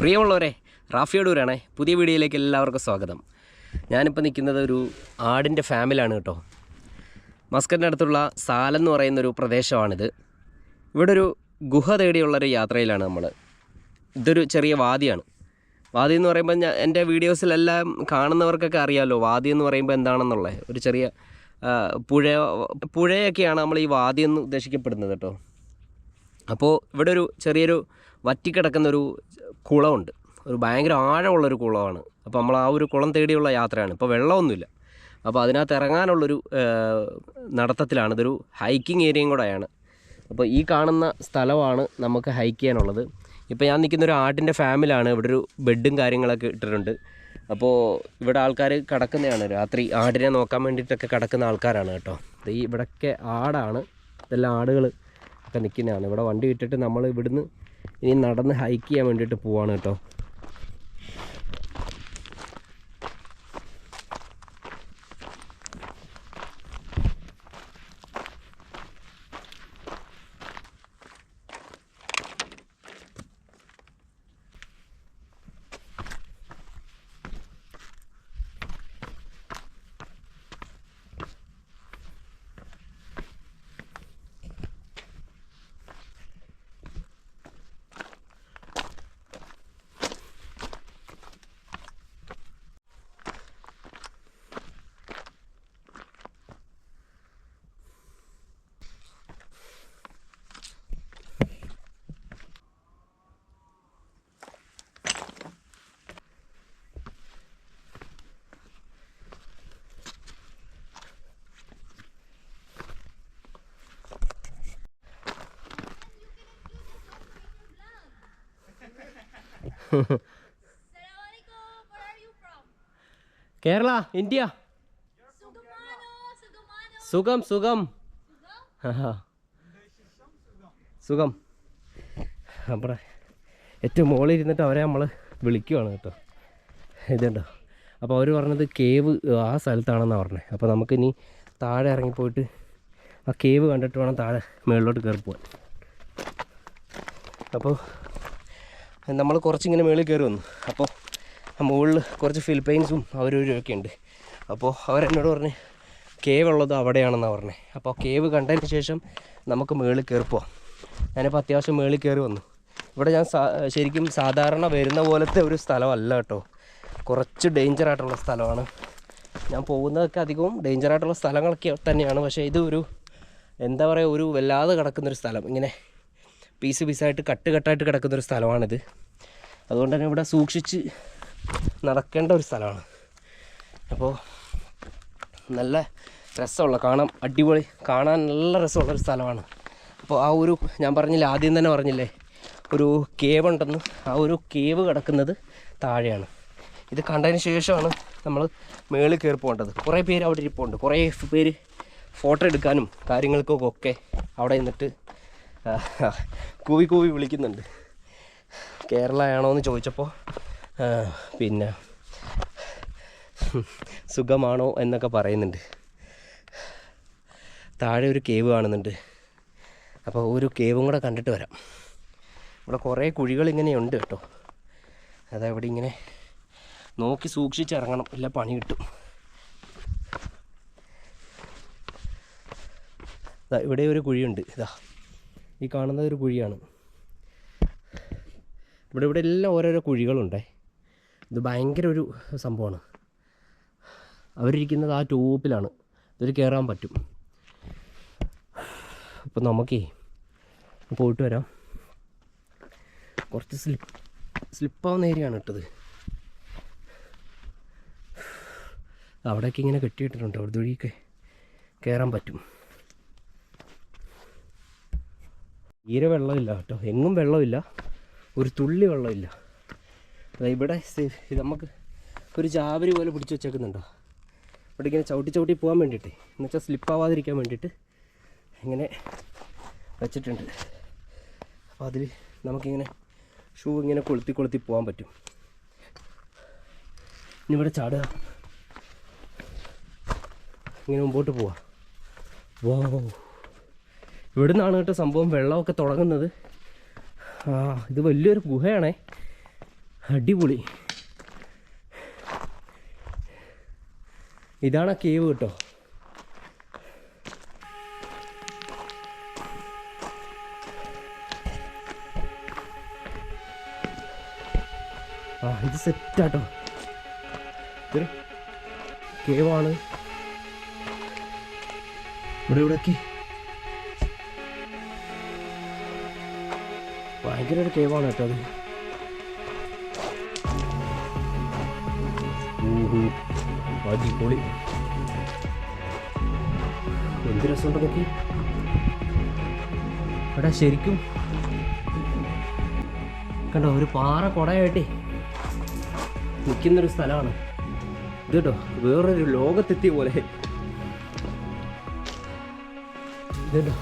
പ്രിയമുള്ളവരെ റാഫിയോടൂരാണ് പുതിയ വീഡിയോയിലേക്ക് എല്ലാവർക്കും സ്വാഗതം. ഞാനിപ്പോൾ നിൽക്കുന്നത് ഒരു ആടിന്റെ ഫാമിലാണ് കേട്ടോ. മസ്കറ്റിന്റെ അടുത്തുള്ള സാലം എന്ന് പറയുന്നൊരു പ്രദേശമാണിത്. ഇവിടെ ഒരു ഗുഹ തേടിയുള്ളൊരു യാത്രയിലാണ് നമ്മൾ ഇതൊരു ചെറിയ വാദിയാണ് വാദി എന്ന് പറയുമ്പോൾ ഞാൻ എന്റെ വീഡിയോസിലെല്ലാം കാണുന്നവർക്കൊക്കെ അറിയാമല്ലോ വാദി എന്ന് പറയുമ്പോൾ എന്താണെന്നുള്ളത്. ഒരു ചെറിയ പുഴ പുഴയൊക്കെയാണ് നമ്മൾ ഈ വാദി എന്ന് ഉദ്ദേശിക്കപ്പെടുന്നത് കേട്ടോ. അപ്പോൾ ഇവിടെ ഒരു ചെറിയൊരു വറ്റിക്കിടക്കുന്ന ഒരു കുളമുണ്ട്. ഒരു ഭയങ്കര ആഴമുള്ളൊരു കുളമാണ്. അപ്പോൾ നമ്മൾ ആ ഒരു കുളം തേടിയുള്ള യാത്രയാണ്. ഇപ്പോൾ വെള്ളമൊന്നുമില്ല. അപ്പോൾ അതിനകത്ത് ഇറങ്ങാനുള്ളൊരു നടത്തത്തിലാണ്. ഇതൊരു ഹൈക്കിംഗ് ഏരിയയും കൂടെയാണ്. അപ്പോൾ ഈ കാണുന്ന സ്ഥലമാണ് നമുക്ക് ഹൈക്ക് ചെയ്യാനുള്ളത്. ഇപ്പോൾ ഞാൻ നിൽക്കുന്ന ഒരു ആട്ടിന്റെ ഫാമിലാണ്. ഇവിടെ ഒരു ബെഡും കാര്യങ്ങളൊക്കെ ഇട്ടിട്ടുണ്ട്. അപ്പോൾ ഇവിടെ ആൾക്കാർ കിടക്കുന്നതാണ്. രാത്രി ആടിനെ നോക്കാൻ വേണ്ടിയിട്ടൊക്കെ കിടക്കുന്ന ആൾക്കാരാണ് കേട്ടോ. ഈ ഇവിടെയൊക്കെ ആടാണ്. ഇതെല്ലാം ആടുകൾ ഒക്കെ നിൽക്കുന്നതാണ് ഇവിടെ വണ്ടി വിട്ടിട്ട് നമ്മൾ ഇവിടുന്ന് ഇനി നടന്ന് ഹൈക്ക് ചെയ്യാൻ വേണ്ടിയിട്ട് പോവാണ് കേട്ടോ. കേരള ഇന്ത്യ. സുഖം സുഖം. സുഖം. നമ്മുടെ ഏറ്റവും മുകളിൽ ഇരുന്നിട്ട് അവരെ നമ്മൾ വിളിക്കുവാണ് കേട്ടോ. ഇതുണ്ടോ? അപ്പോൾ അവർ പറഞ്ഞത് കേവ് ആ സ്ഥലത്താണെന്നാണ് പറഞ്ഞത് അപ്പോൾ നമുക്കിനി താഴെ ഇറങ്ങിപ്പോയിട്ട് ആ കേവ് കണ്ടിട്ട് വേണം താഴെ മുകളിലോട്ട് കയറി പോകാൻ അപ്പോൾ നമ്മൾ കുറച്ചിങ്ങനെ മേളിൽ കയറി വന്നു. അപ്പോൾ മുകളിൽ കുറച്ച് ഫിലിപ്പൈൻസും അവരവരും ഒക്കെ ഉണ്ട്. അപ്പോൾ അവരെന്നോട് പറഞ്ഞ് കേവ് ഉള്ളത് അവിടെയാണെന്നാണ് പറഞ്ഞത് അപ്പോൾ കേവ് കണ്ടതിന് ശേഷം നമുക്ക് മേളിൽ കയറി പോവാം. ഞാനിപ്പോൾ അത്യാവശ്യം മേളിൽ കയറി വന്നു. ഇവിടെ ഞാൻ ശരിക്കും സാധാരണ വരുന്ന പോലത്തെ ഒരു സ്ഥലമല്ല കേട്ടോ. കുറച്ച് ഡേഞ്ചർ ആയിട്ടുള്ള സ്ഥലമാണ്. ഞാൻ പോകുന്നതൊക്കെ അധികവും ഡേഞ്ചർ ആയിട്ടുള്ള സ്ഥലങ്ങളൊക്കെ തന്നെയാണ്. പക്ഷേ ഇത് ഒരു എന്താ പറയുക ഒരു വല്ലാതെ കിടക്കുന്നൊരു സ്ഥലം. ഇങ്ങനെ പീസ് പീസായിട്ട് കട്ട് കട്ടായിട്ട് കിടക്കുന്നൊരു സ്ഥലമാണിത്. അതുകൊണ്ട് തന്നെ ഇവിടെ സൂക്ഷിച്ച് നടക്കേണ്ട ഒരു സ്ഥലമാണ്. അപ്പോൾ നല്ല രസമുള്ള കാണാൻ അടിപൊളി കാണാൻ നല്ല രസമുള്ള ഒരു സ്ഥലമാണ്. അപ്പോൾ ആ ഒരു ഞാൻ പറഞ്ഞില്ല ആദ്യം തന്നെ പറഞ്ഞില്ലേ ഒരു കേവ് ഉണ്ടെന്ന്. ആ ഒരു കേവ് കിടക്കുന്നത് താഴെയാണ്. ഇത് കണ്ടതിന് ശേഷമാണ് നമ്മൾ മേളിൽ കയറി പോകേണ്ടത്. കുറേ പേര് അവിടെ ഇരിപ്പുണ്ട്. കുറേ പേര് ഫോട്ടോ എടുക്കാനും കാര്യങ്ങൾക്കൊക്കെ അവിടെ നിന്നിട്ട് കൂവി കൂവി വിളിക്കുന്നുണ്ട്. കേരളയാണോ എന്ന് ചോദിച്ചപ്പോൾ പിന്നെ സുഖമാണോ എന്നൊക്കെ പറയുന്നുണ്ട്. താഴെ ഒരു കേവ് കാണുന്നുണ്ട്. അപ്പോൾ ഒരു കേവും കൂടെ കണ്ടിട്ട് വരാം. ഇവിടെ കുറേ കുഴികൾ ഇങ്ങനെയുണ്ട് കേട്ടോ. അതവിടെ ഇങ്ങനെ നോക്കി സൂക്ഷിച്ചിറങ്ങണം ഇല്ല പണി കിട്ടും. ഇവിടെ ഒരു കുഴിയുണ്ട്. ഇതാ. ഈ കാണുന്നത് ഒരു കുഴിയാണ്. ഇവിടെ ഇവിടെ എല്ലാം ഓരോരോ കുഴികളുണ്ടേ. ഇത് ഭയങ്കര ഒരു സംഭവമാണ്. അവരിരിക്കുന്നത് ആ ടോപ്പിലാണ്. ഇതിൽ കയറാൻ പറ്റും. അപ്പം നമുക്കേ പോയിട്ട് വരാം. കുറച്ച് സ്ലിപ്പ് സ്ലിപ്പാവുന്ന ഏരിയയാണ് ഇട്ടത്. അവിടെയൊക്കെ ഇങ്ങനെ കെട്ടിയിട്ടിട്ടുണ്ട്. അവിടെ വഴിയൊക്കെ കയറാൻ പറ്റും. തീരെ വെള്ളമില്ല കേട്ടോ. എങ്ങും വെള്ളമില്ല. ഒരു തുള്ളി വെള്ളമില്ല. അതായത് ഇവിടെ നമുക്ക് ഒരു ചാവരി പോലെ പിടിച്ച് വെച്ചേക്കുന്നുണ്ടോ? ഇവിടെ ഇങ്ങനെ ചവിട്ടി ചവിട്ടി പോകാൻ വേണ്ടിയിട്ട്. എന്നുവെച്ചാൽ സ്ലിപ്പാവാതിരിക്കാൻ വേണ്ടിയിട്ട് ഇങ്ങനെ വെച്ചിട്ടുണ്ട്. അപ്പോൾ അതിൽ നമുക്കിങ്ങനെ ഷൂ ഇങ്ങനെ കൊളുത്തി കൊളുത്തി പോകാൻ പറ്റും. ഇനി ഇവിടെ ചാടുക. ഇങ്ങനെ മുമ്പോട്ട് പോവാം. വോ. ഇവിടെ നിന്നാണ് കേട്ടോ സംഭവം വെള്ളമൊക്കെ തുടങ്ങുന്നത്. ആ ഇത് വലിയൊരു ഗുഹയാണേ. അടിപൊളി. ഇതാണ് കേവ് കേട്ടോ. ആ ഇത് സെറ്റാട്ടോ. കേവാണ് ഇവിടെ ഇവിടെയൊക്കെ ഭയങ്കര ഒരു കേവാണ് കേട്ടോ അത്. അടിപൊളി. എന്ത് രസമുണ്ട് ശരിക്കും. കണ്ടോ ഒരു പാറ കുടയായിട്ടേ നിൽക്കുന്നൊരു സ്ഥലമാണ്. ഇത് കേട്ടോ വേറൊരു ലോകത്തെത്തിയ പോലെ. ഇത്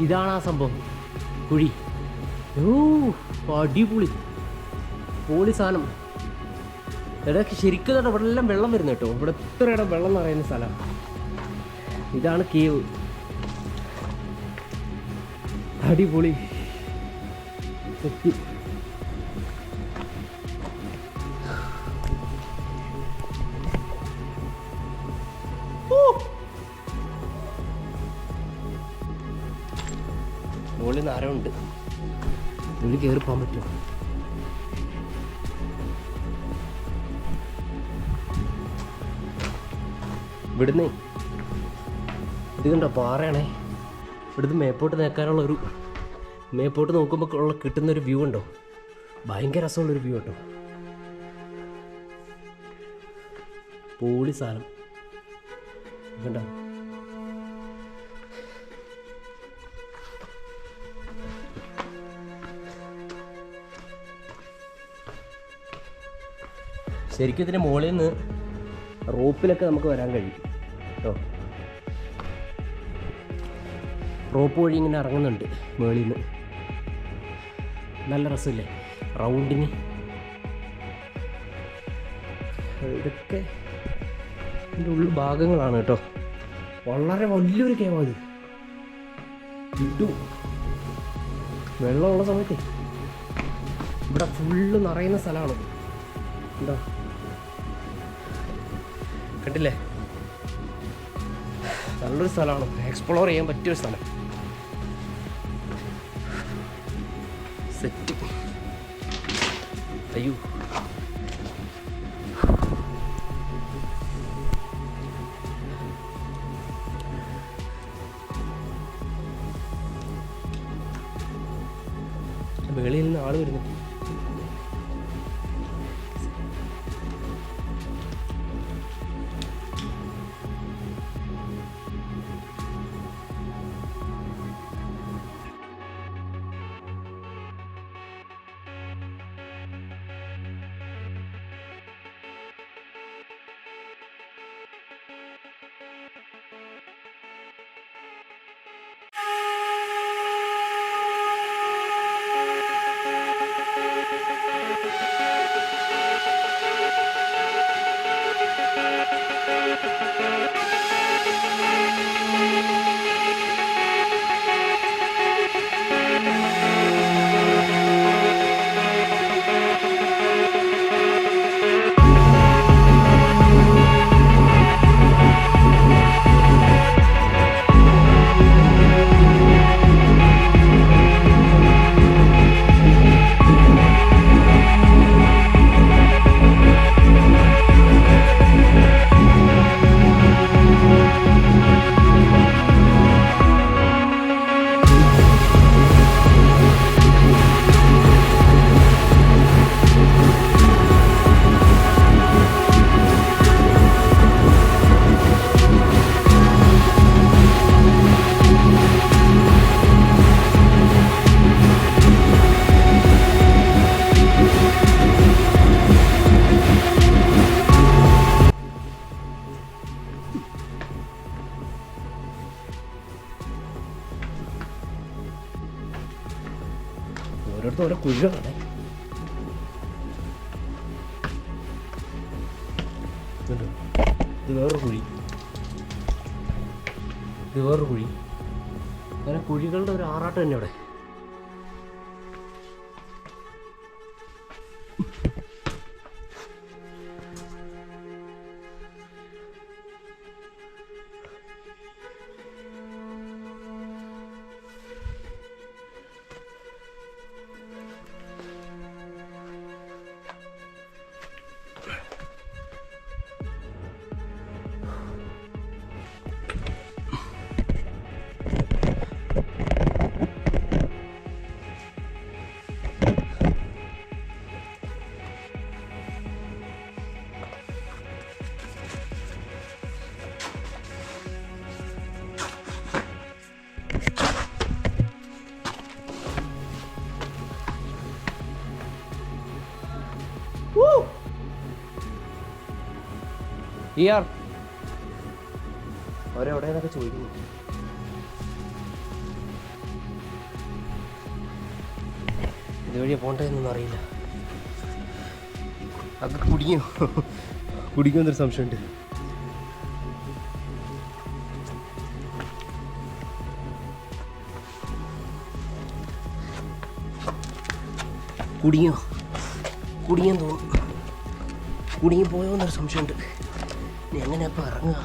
ഇതാണ് ആ സംഭവം. കുഴി. അടിപൊളി. പൊളി സാധനം. എടാ ശരിക്കും കേട്ടോ ഇവിടെ എല്ലാം വെള്ളം വരുന്നു കേട്ടോ. ഇവിടെ ഇത്ര ഇടം വെള്ളം നിറയുന്ന സ്ഥലം. ഇതാണ് കേവ് അടിപൊളി. സെറ്റ് മുകളിൽ നാരമുണ്ട് ഉള്ളിൽ കയറി പോകാൻ പറ്റുമോ? ഇവിടുന്ന് ഇത് കണ്ടോ പാറയാണേ. ഇവിടുന്ന് മേപ്പോട്ട് നിൽക്കാനുള്ള ഒരു മേപ്പോട്ട് നോക്കുമ്പോൾ ഉള്ള കിട്ടുന്ന ഒരു വ്യൂ ഉണ്ടോ ഭയങ്കര രസമുള്ളൊരു വ്യൂ കേട്ടോ പോളി സാധനം. കണ്ടോ? ശരിക്കും ഇതിന്റെ മുകളിൽ നിന്ന് റോപ്പിലൊക്കെ നമുക്ക് വരാൻ കഴിയും. കേട്ടോ. റോപ്പ് വഴി ഇങ്ങനെ ഇറങ്ങുന്നുണ്ട് മുകളിൽ നിന്ന് നല്ല രസമില്ലേ? റൗണ്ടിന്. ഇതൊക്കെ ഇതിന്റെ ഉള്ളു ഭാഗങ്ങളാണ് കേട്ടോ. വളരെ വലിയൊരു കേവാണ് ഇട്ടു വെള്ളമുള്ള സമയത്ത് ഇവിടെ ഫുള്ള് നിറയുന്ന സ്ഥലമാണ് എന്താ കണ്ടില്ലേ? നല്ലൊരു സ്ഥലമാണ്. എക്സ്പ്ലോർ ചെയ്യാൻ പറ്റിയൊരു സ്ഥലം. സെറ്റ് അയ്യോ. വെളിയിൽ നിന്ന് ആൾ വരുന്നു. ഓരോരുത്തർ ഓരോ കുഴികളാണ്? ഇത് വേറൊരു കുഴി. ഇത് വേറൊരു കുഴി. അങ്ങനെ കുഴികളുടെ ഒരു ആറാട്ട് തന്നെ അവിടെ. അറിയില്ല. അത് കുടിക്കും. കുടുങ്ങിയെന്നൊരു സംശയമുണ്ട്. കുടിയോ കുടുങ്ങിയെന്ന് തോന്നുന്നു കുടുങ്ങി പോയോ എന്നൊരു സംശയമുണ്ട്. ഇനി ഇപ്പൊ ഇറങ്ങുക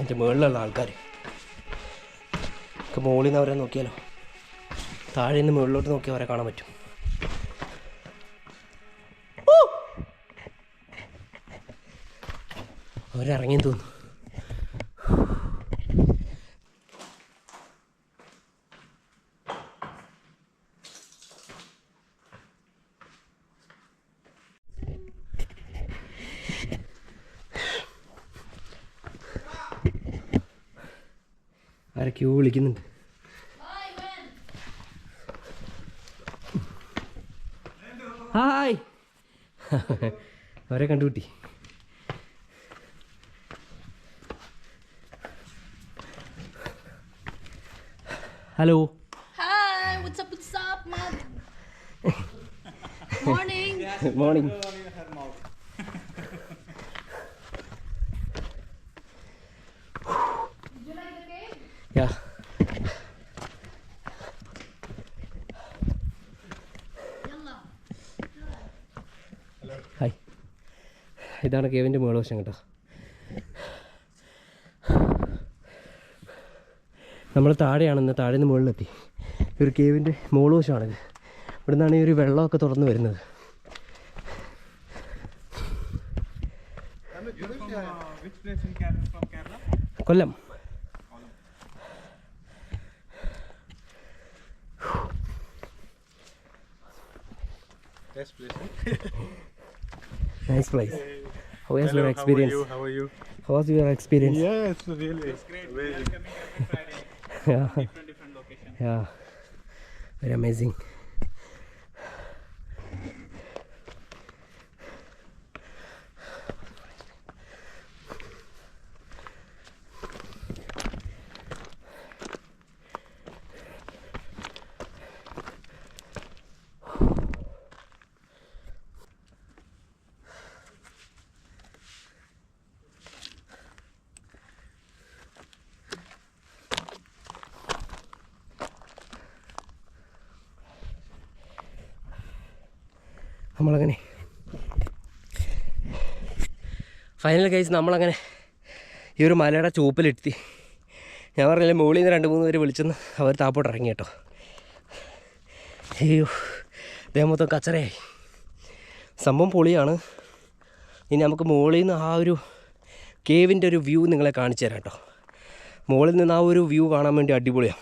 എന്റെ മുകളിലുള്ള ആൾക്കാർ മുകളിൽ നിന്ന് അവരെ നോക്കിയാലോ? താഴെ നിന്ന് മുകളിലോട്ട് നോക്കി അവരെ കാണാൻ പറ്റും. അവരിറങ്ങിയെന്ന് തോന്നുന്നു. ആരൊക്കെയോ വിളിക്കുന്നുണ്ട്? ഹായ്. അവരെ കണ്ടുപിട്ടി hello Hi, what's up, what's up, man? Morning. Morning Did you like the cave? Yeah hi ഇതാണ് കേവിന്റെ മേളുവശം കേട്ടോ നമ്മൾ താഴെയാണ് ഇന്ന് താഴെ നിന്ന് മുകളിലെത്തി ഈ ഒരു കേവിന്റെ മോളുവശമാണിത് ഇവിടെ നിന്നാണ് ഈ ഒരു വെള്ളമൊക്കെ തുറന്ന് വരുന്നത്? Kollam Best place. Place how was your experience How are you? How was your experience Yes, really. It's great. We yeah. Different, different yeah. Very amazing. നമ്മളങ്ങനെ. ഫൈനൽ കേസ് നമ്മളങ്ങനെ ഈ ഒരു മലയുടെ ചുവപ്പിലെത്തി ഞാൻ പറഞ്ഞില്ല മുകളിൽ നിന്ന് രണ്ട് മൂന്ന് പേര് വിളിച്ചെന്ന് അവർ താപ്പോട്ട് ഇറങ്ങി കേട്ടോ. അയ്യോ ദേഹം മൊത്തം കച്ചറയായി. സംഭവം പൊളിയാണ്. ഇനി നമുക്ക് മുകളിൽ നിന്ന് ആ ഒരു കേവിന്റെ ഒരു വ്യൂ നിങ്ങളെ കാണിച്ചു തരാം കേട്ടോ. മുകളിൽ നിന്ന് ആ ഒരു വ്യൂ കാണാൻ വേണ്ടി അടിപൊളിയാണ്.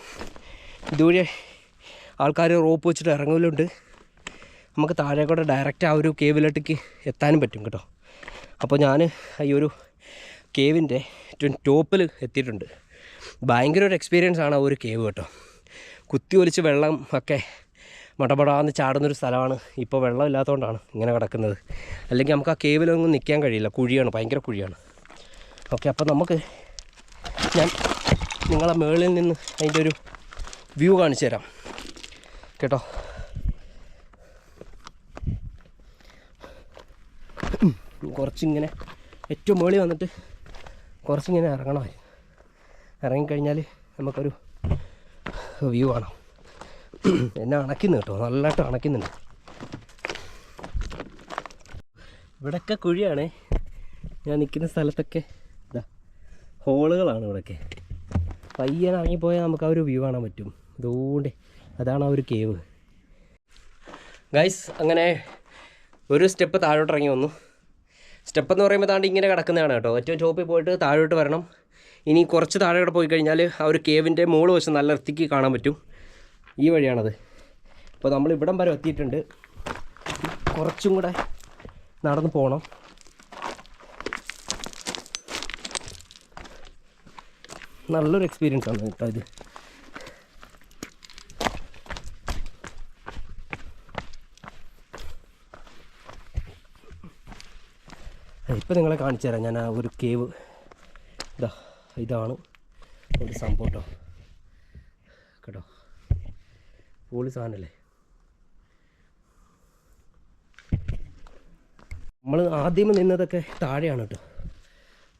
ഇതുവഴി ആൾക്കാർ റോപ്പ് വെച്ചിട്ട് ഇറങ്ങലുണ്ട്. നമുക്ക് താഴേക്കൂടെ ഡയറക്റ്റ് ആ ഒരു കേവിലോട്ടേക്ക് എത്താനും പറ്റും കേട്ടോ. അപ്പോൾ ഞാൻ ഈ ഒരു കേവിന്റെ ടോപ്പിൽ എത്തിയിട്ടുണ്ട്. ഭയങ്കര ഒരു എക്സ്പീരിയൻസ് ആണ് ആ ഒരു കേവ് കേട്ടോ. കുത്തി ഒലിച്ച് വെള്ളം ഒക്കെ മടപടാന്ന് ചാടുന്നൊരു സ്ഥലമാണ്. ഇപ്പോൾ വെള്ളം ഇല്ലാത്തതുകൊണ്ടാണ് ഇങ്ങനെ കിടക്കുന്നത്. അല്ലെങ്കിൽ നമുക്ക് ആ കേവിലൊന്നും നിൽക്കാൻ കഴിയില്ല. കുഴിയാണ് ഭയങ്കര കുഴിയാണ്. ഓക്കെ അപ്പോൾ നമുക്ക് ഞാൻ നിങ്ങളെ മേളിൽ നിന്ന് അതിന്റെ ഒരു വ്യൂ കാണിച്ചു തരാം കേട്ടോ. കുറച്ചിങ്ങനെ ഏറ്റവും മുകളിൽ വന്നിട്ട് കുറച്ചിങ്ങനെ ഇറങ്ങണമായിരുന്നു ഇറങ്ങിക്കഴിഞ്ഞാൽ നമുക്കൊരു വ്യൂ കാണാം. എന്നെ അണയ്ക്കുന്നു കേട്ടോ നല്ലതായിട്ട് അണയ്ക്കുന്നുണ്ട്. ഇവിടെയൊക്കെ കുഴിയാണ്. ഞാൻ നിൽക്കുന്ന സ്ഥലത്തൊക്കെ ഇതാ ഹോളുകളാണ് ഇവിടൊക്കെ. പയ്യൻ ഇറങ്ങിപ്പോയാൽ നമുക്ക് ആ ഒരു വ്യൂ കാണാൻ പറ്റും. അതുകൊണ്ട് അതാണ് ആ ഒരു കേവ് ഗൈസ് അങ്ങനെ ഒരു സ്റ്റെപ്പ് താഴോട്ട് ഇറങ്ങി വന്നു. സ്റ്റെപ്പ് എന്ന് പറയുമ്പോൾ താണ്ട് ഇങ്ങനെ കിടക്കുന്നതാണ് കേട്ടോ. ഏറ്റവും ടോപ്പിൽ പോയിട്ട് താഴോട്ട് വരണം. ഇനി കുറച്ച് താഴെ കൂടെ പോയി കഴിഞ്ഞാൽ ആ ഒരു കേവിന്റെ മുകൾ വശം നല്ല വൃത്തിക്ക് കാണാൻ പറ്റും. ഈ വഴിയാണത്. അപ്പോൾ നമ്മൾ ഇവിടം വരെ എത്തിയിട്ടുണ്ട്. കുറച്ചും കൂടെ നടന്ന് പോകണം നല്ലൊരു എക്സ്പീരിയൻസ് ആണ് കേട്ടോ ഇത്. ഇപ്പം നിങ്ങളെ കാണിച്ചു തരാം. ഞാൻ ആ ഒരു കേവ് ഇതാ ഇതാണ് ഒരു സംഭവം കേട്ടോ. കേട്ടോ? പോളി സാധനമല്ലേ നമ്മൾ ആദ്യം നിന്നതൊക്കെ താഴെയാണ് കേട്ടോ.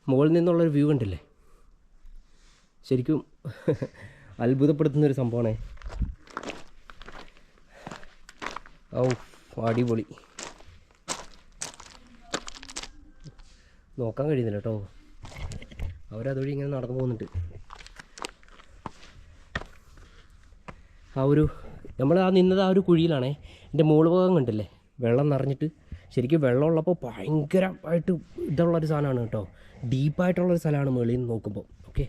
മുകളിൽ നിന്നുള്ളൊരു വ്യൂ കണ്ടില്ലേ? ശരിക്കും അത്ഭുതപ്പെടുത്തുന്ന ഒരു സംഭവമാണേ. ഔ അടിപൊളി. നോക്കാൻ കഴിയുന്നില്ല കേട്ടോ. അവരതുവഴി ഇങ്ങനെ നടന്നു പോകുന്നുണ്ട്. ആ ഒരു നമ്മൾ ആ നിന്നത് ആ ഒരു കുഴിയിലാണേ. എന്റെ മുകൾ ഭാഗം കണ്ടില്ലേ? വെള്ളം നിറഞ്ഞിട്ട്. ശരിക്കും വെള്ളമുള്ളപ്പോൾ ഭയങ്കരമായിട്ട് ഇതുള്ളൊരു സാധനമാണ് കേട്ടോ. ഡീപ്പായിട്ടുള്ളൊരു സ്ഥലമാണ് മുകളിൽ നിന്ന് നോക്കുമ്പോൾ ഓക്കെ?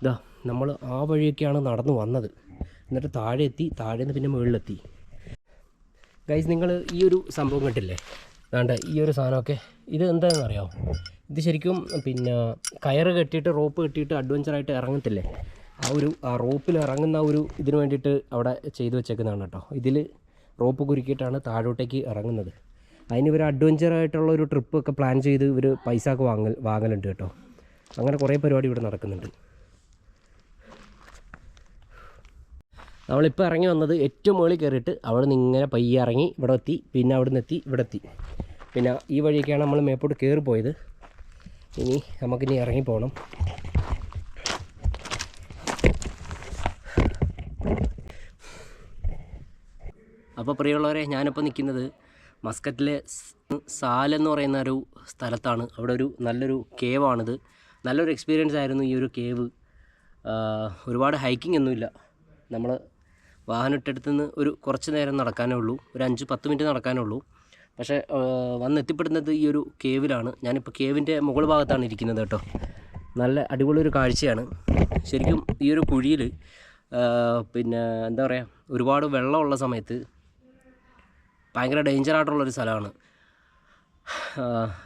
ഇതാ നമ്മൾ ആ വഴിയൊക്കെയാണ് നടന്നു വന്നത്. എന്നിട്ട് താഴെ എത്തി താഴെ നിന്ന് പിന്നെ മുകളിലെത്തി. ഗൈസ് നിങ്ങൾ ഈ ഒരു സംഭവം കണ്ടില്ലേ? വേണ്ട ഈ ഒരു സാധനമൊക്കെ. ഇത് എന്താണെന്ന് അറിയാമോ ഇത് ശരിക്കും പിന്നെ കയറ് കെട്ടിയിട്ട് റോപ്പ് കെട്ടിയിട്ട് അഡ്വഞ്ചറായിട്ട് ഇറങ്ങത്തില്ലേ? ആ ഒരു ആ റോപ്പിൽ ഇറങ്ങുന്ന ഒരു ഇതിന് വേണ്ടിയിട്ട് അവിടെ ചെയ്തു വെച്ചേക്കുന്നതാണ് കേട്ടോ. ഇതിൽ റോപ്പ് കുരുക്കിയിട്ടാണ് താഴോട്ടേക്ക് ഇറങ്ങുന്നത്. അതിന് ഇവർ അഡ്വഞ്ചറായിട്ടുള്ള ഒരു ട്രിപ്പ് ഒക്കെ പ്ലാൻ ചെയ്ത് ഇവർ പൈസ ഒക്കെ വാങ്ങൽ വാങ്ങലുണ്ട് കേട്ടോ. അങ്ങനെ കുറേ പരിപാടി ഇവിടെ നടക്കുന്നുണ്ട്. നമ്മളിപ്പോൾ ഇറങ്ങി വന്നത് ഏറ്റവും മുകളിൽ കയറിയിട്ട് അവിടെ നിന്ന് ഇങ്ങനെ പയ്യെ ഇറങ്ങി ഇവിടെ എത്തി പിന്നെ അവിടെ നിന്ന് എത്തി ഇവിടെ എത്തി. പിന്നെ ഈ വഴിയൊക്കെയാണ് നമ്മൾ മേപ്പോട്ട് കയറി പോയത്. ഇനി നമുക്കിനി ഇറങ്ങി പോകണം അപ്പോൾ പ്രിയമുള്ളവരെ ഞാനിപ്പോൾ നിൽക്കുന്നത് മസ്കറ്റിലെ സാലെന്ന് പറയുന്ന ഒരു സ്ഥലത്താണ്. അവിടെ ഒരു നല്ലൊരു കേവാണിത്. നല്ലൊരു എക്സ്പീരിയൻസ് ആയിരുന്നു ഈ ഒരു കേവ്. ഒരുപാട് ഹൈക്കിംഗ് ഒന്നുമില്ല. നമ്മൾ വാഹനം ഇട്ടടുത്ത് നിന്ന് ഒരു കുറച്ച് നേരം നടക്കാനേ ഉള്ളൂ. ഒരു അഞ്ച് പത്ത് മിനിറ്റ് നടക്കാനേ ഉള്ളൂ. പക്ഷേ വന്നെത്തിപ്പെടുന്നത് ഈ ഒരു കേവിലാണ്. ഞാനിപ്പോൾ കേവിന്റെ മുകൾ ഭാഗത്താണ് ഇരിക്കുന്നത് കേട്ടോ. നല്ല അടിപൊളി ഒരു കാഴ്ചയാണ്. ശരിക്കും ഈ ഒരു കുഴിയിൽ പിന്നെ എന്താ പറയുക ഒരുപാട് വെള്ളമുള്ള സമയത്ത് ഭയങ്കര ഡേഞ്ചർ ആയിട്ടുള്ളൊരു സ്ഥലമാണ്.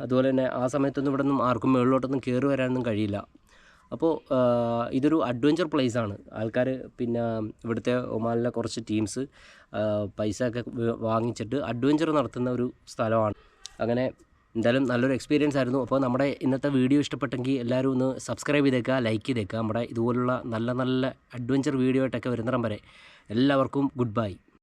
അതുപോലെ തന്നെ ആ സമയത്തൊന്നും ഇവിടെ നിന്നും ആർക്കും മുകളിലോട്ടൊന്നും കയറി വരാനൊന്നും കഴിയില്ല. അപ്പോൾ ഇതൊരു അഡ്വഞ്ചർ പ്ലേസ് ആണ് ആൾക്കാർ പിന്നെ ഇവിടുത്തെ ഒമാനിലെ കുറച്ച് ടീംസ് പൈസ ഒക്കെ വാങ്ങിച്ചിട്ട് അഡ്വഞ്ചർ നടത്തുന്ന ഒരു സ്ഥലമാണ്. അങ്ങനെ എന്തായാലും നല്ലൊരു എക്സ്പീരിയൻസ് ആയിരുന്നു. അപ്പോൾ നമ്മുടെ ഇന്നത്തെ വീഡിയോ ഇഷ്ടപ്പെട്ടെങ്കിൽ എല്ലാവരും ഒന്ന് സബ്സ്ക്രൈബ് ചെയ്തേക്കുക ലൈക്ക് ചെയ്തേക്കുക നമ്മുടെ ഇതുപോലുള്ള നല്ല നല്ല അഡ്വഞ്ചർ വീഡിയോ ആയിട്ടൊക്കെ വരുന്നിടം വരെ എല്ലാവർക്കും ഗുഡ് ബൈ.